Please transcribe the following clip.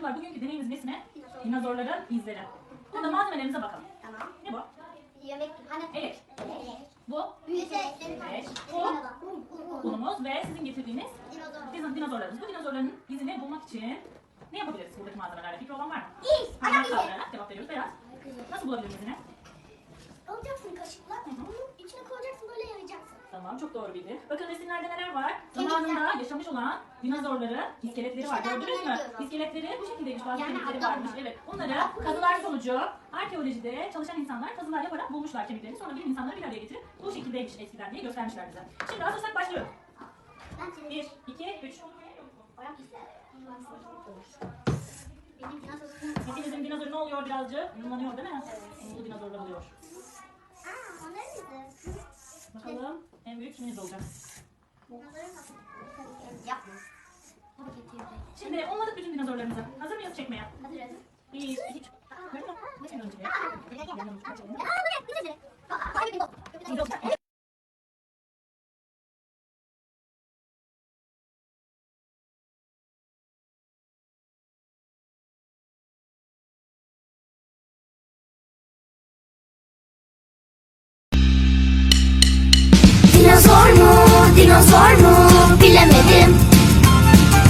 çocuklar bugünkü deneyimizin ismi dinozorların izleri. Burada malzemelerimize bakalım. Tamam. Ne bu? Yemek hani Evet. Bu büyük Evet. Bu unumuz ve sizin getirdiğiniz din- dinozorlarımız. Bu dinozorların izini bulmak için ne yapabiliriz buradaki malzemelerle? Fikri olan var mı? İz. Ayak izi. cevap veriyoruz. Berat, nasıl bulabiliriz izini? Alacaksın kaşıkla. Onun içine koyacaksın böyle yarayacaksın. Tamam, çok doğru bildi. Bakın resimlerde neler var? Zamanında yaşamış olan dinozorların iskeletleri var. Gördünüz mü? İskeletleri bu şekildeymiş. Bazı Yani kemikleri varmış. Evet. Bunları kazılar sonucu arkeolojide çalışan insanlar kazılar yaparak bulmuşlar kemiklerini. Sonra bilim insanları bir araya getirip bu şekildeymiş eskiden diye göstermişler bize. Şimdi hazırsak başlıyoruz. Ben seni 1, 2, 3. ayak izi. Benim dinozor. Hepinizin ne oluyor birazcık? Yunlanıyor değil mi? Bu dinozorlar oluyor. Aa, onların izi. Bakalım en büyük kiminiz olacak? Yapma. Şimdi onladık dinozorlarımızı. Hazır mıyız çekmeye? Hadi Rezim. 1, 2, 3. Gördün mü? En önce. Aa, bu ne? Bir bir bak. Dinozor mu, dinozor mu